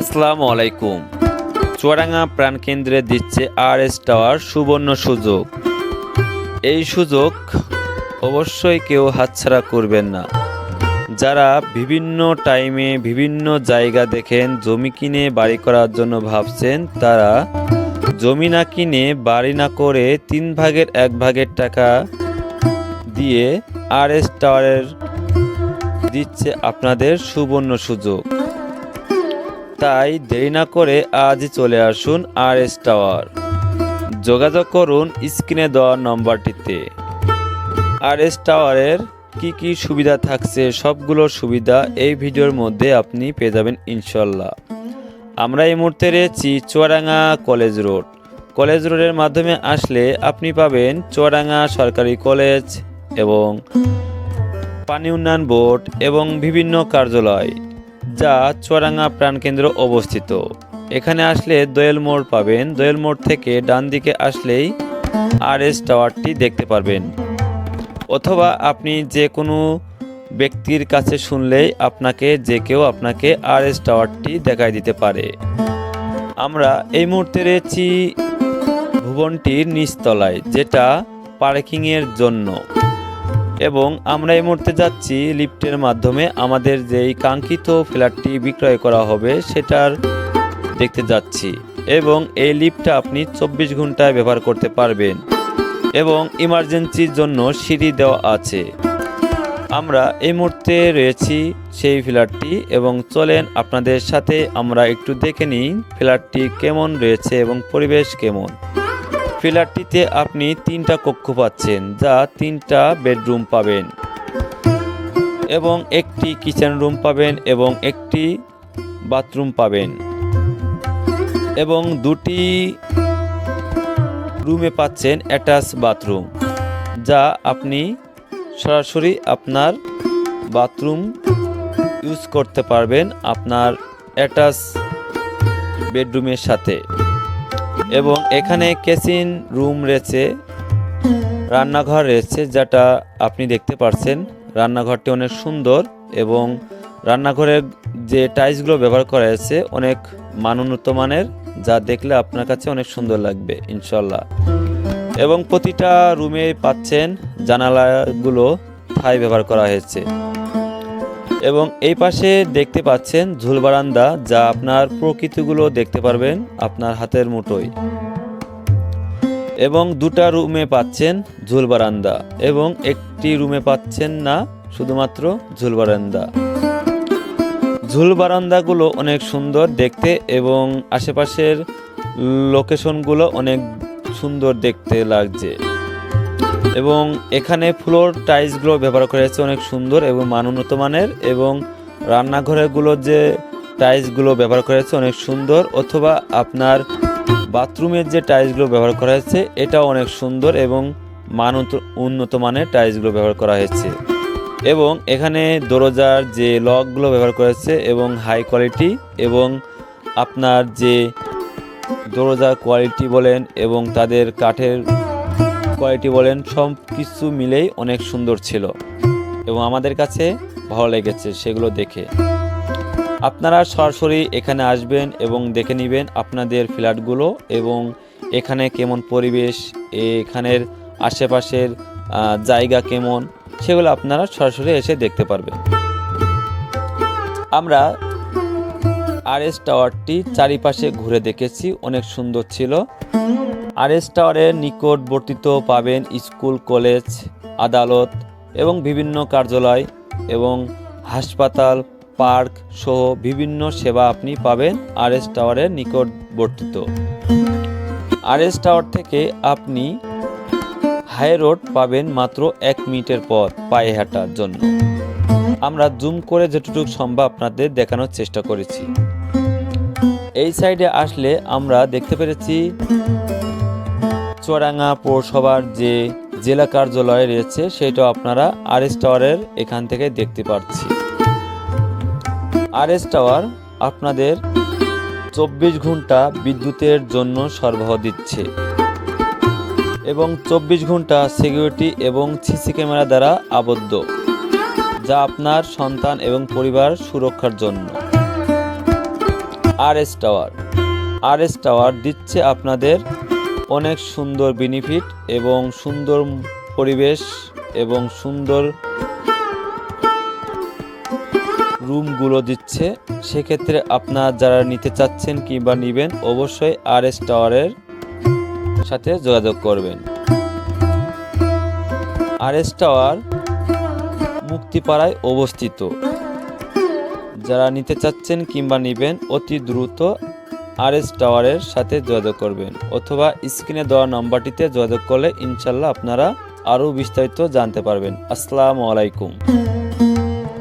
আসসালামু আলাইকুম চুয়াডাঙ্গা প্রাণকেন্দ্রে দিচ্ছে আর এস টাওয়ার সুবর্ণ সুযোগ। এই সুযোগ অবশ্যই কেউ হাতছাড়া করবেন না। যারা বিভিন্ন টাইমে বিভিন্ন জায়গা দেখেন, জমি কিনে বাড়ি করার জন্য ভাবছেন, তারা জমি না কিনে বাড়ি না করে তিন ভাগের এক ভাগের টাকা দিয়ে আর এস টাওয়ারের দিচ্ছে আপনাদের সুবর্ণ সুযোগ। তাই দেরি না করে আজই চলে আসুন আর এস টাওয়ার যোগাযোগ করুন স্ক্রিনে দেওয়া নম্বরটিতে। আর এস টাওয়ারের কি কি সুবিধা থাকছে, সবগুলো সুবিধা এই ভিডিওর মধ্যে আপনি পেয়ে যাবেন ইনশাল্লাহ আমরা এই মুহূর্তে রয়েছি চুয়াডাঙ্গা কলেজ রোড। কলেজ রোডের মাধ্যমে আসলে আপনি পাবেন চুয়াডাঙ্গা সরকারি কলেজ এবং পানি উন্নয়ন বোর্ড এবং বিভিন্ন কার্যালয়। যা চুয়াডাঙ্গা প্রাণকেন্দ্র অবস্থিত। এখানে আসলে দোয়েল মোড় পাবেন। দোয়েল মোড় থেকে ডান দিকে আসলেই আর এস টাওয়ারটি দেখতে পারবেন। অথবা আপনি যে কোনো ব্যক্তির কাছে শুনলেই আপনাকে, যে কেউ আপনাকে আর এস টাওয়ারটি দেখাই দিতে পারে। আমরা এই মুহূর্তে রয়েছি ভুবনটির নিচতলায়, যেটা পার্কিংয়ের জন্য। এবং আমরা এই মুহূর্তে যাচ্ছি লিফটের মাধ্যমে। আমাদের যেই কাঙ্ক্ষিত ফ্ল্যাটটি বিক্রয় করা হবে সেটার দেখতে যাচ্ছি। এবং এই লিফটটা আপনি চব্বিশ ঘন্টায় ব্যবহার করতে পারবেন। এবং ইমার্জেন্সির জন্য সিঁড়ি দেওয়া আছে। আমরা এই মুহূর্তে রয়েছি সেই ফ্ল্যাটটি এবং চলেন আপনাদের সাথে আমরা একটু দেখে নিই ফ্ল্যাটটি কেমন রয়েছে এবং পরিবেশ কেমন। ফ্ল্যাটটিতে আপনি তিনটা কক্ষ পাচ্ছেন, যা তিনটা বেডরুম পাবেন এবং একটি কিচেন রুম পাবেন এবং একটি বাথরুম পাবেন এবং দুটি রুমে পাচ্ছেন অ্যাটাচ বাথরুম যা আপনি সরাসরি আপনার বাথরুম ইউজ করতে পারবেন আপনার অ্যাটাচ বেডরুমের সাথে। এবং এখানে কেসিন রুম রয়েছে, রান্নাঘর রয়েছে, যেটা আপনি দেখতে পাচ্ছেন রান্নাঘরটি অনেক সুন্দর এবং রান্নাঘরের যে টাইলসগুলো ব্যবহার করা হয়েছে অনেক মানোন্নত মানের, যা দেখলে আপনার কাছে অনেক সুন্দর লাগবে, ইনশাল্লাহ। এবং প্রতিটা রুমে পাচ্ছেন জানালাগুলো থাই ব্যবহার করা হয়েছে। এবং এই পাশে দেখতে পাচ্ছেন ঝুল বারান্দা যা আপনার প্রকৃতিগুলো দেখতে পারবেন আপনার হাতের মুঠোয়। এবং দুটা রুমে পাচ্ছেন ঝুল বারান্দা এবং একটি রুমে পাচ্ছেন না শুধুমাত্র ঝুল বারান্দা। ঝুল বারান্দাগুলো অনেক সুন্দর দেখতে এবং আশেপাশের লোকেশনগুলো অনেক সুন্দর দেখতে লাগছে। এবং এখানে ফ্লোর টাইলসগুলো ব্যবহার করা হয়েছে অনেক সুন্দর এবং মানোন্নত মানের এবং রান্নাঘরেগুলো যে টাইলসগুলো ব্যবহার করা হয়েছে অনেক সুন্দর অথবা আপনার বাথরুমের যে টাইলসগুলো ব্যবহার করা হয়েছে এটা অনেক সুন্দর এবং মান উন্নত মানের টাইলসগুলো ব্যবহার করা হয়েছে। এবং এখানে দরজার যে লকগুলো ব্যবহার করা হয়েছে এবং হাই কোয়ালিটি এবং আপনার যে দরজার কোয়ালিটি বলেন এবং তাদের কাঠের কোয়ালিটি বলেন, সব কিছু মিলেই অনেক সুন্দর ছিল এবং আমাদের কাছে ভালো লেগেছে সেগুলো দেখে। আপনারা সরাসরি এখানে আসবেন এবং দেখে নেবেন আপনাদের ফ্ল্যাটগুলো এবং এখানে কেমন পরিবেশ, এখানের আশেপাশের জায়গা কেমন, সেগুলো আপনারা সরাসরি এসে দেখতে পারবেন। আমরা আর এস টাওয়ারটি চারিপাশে ঘুরে দেখেছি, অনেক সুন্দর ছিল। আর এস টাওয়ারের নিকটবর্তিত পাবেন স্কুল, কলেজ, আদালত এবং বিভিন্ন কার্যালয় এবং হাসপাতাল, পার্ক সহ বিভিন্ন সেবা আপনি পাবেন আর এস টাওয়ারের নিকটবর্তিত। আর এস টাওয়ার থেকে আপনি হাই রোড পাবেন মাত্র এক মিনিটের পর পায়ে হাঁটার জন্য। আমরা জুম করে যেটুকু সম্ভব আপনাদের দেখানোর চেষ্টা করেছি। এই সাইডে আসলে আমরা দেখতে পেরেছি চুয়াডাঙ্গা পৌরসভার যে জেলা কার্যালয় রয়েছে, সেটাও আপনারা আর এস টাওয়ারের এখান থেকে দেখতে পাচ্ছি। আর এস টাওয়ার আপনাদের চব্বিশ ঘণ্টা বিদ্যুতের জন্য সরবরাহ দিচ্ছে এবং চব্বিশ ঘণ্টা সিকিউরিটি এবং সিসি ক্যামেরা দ্বারা আবদ্ধ, যা আপনার সন্তান এবং পরিবার সুরক্ষার জন্য। R S tower R S tower দিচ্ছে আপনাদের অনেক সুন্দর বেনিফিট এবং সুন্দর পরিবেশ এবং সুন্দর রুমগুলো দিচ্ছে। সেক্ষেত্রে আপনার যারা নিতে চাচ্ছেন কিংবা নেবেন, অবশ্যই আর এস টাওয়ারের সাথে যোগাযোগ করবেন। আর এস টাওয়ার মুক্তিপাড়ায় অবস্থিত। যারা নিতে চাচ্ছেন কিংবা নেবেন, অতি দ্রুত আর এস টাওয়ারের সাথে যোগাযোগ করবেন অথবা স্ক্রিনে দেওয়া নম্বরটিতে যোগাযোগ করলে ইনশাল্লাহ আপনারা আরও বিস্তারিত জানতে পারবেন। আসসালামু আলাইকুম।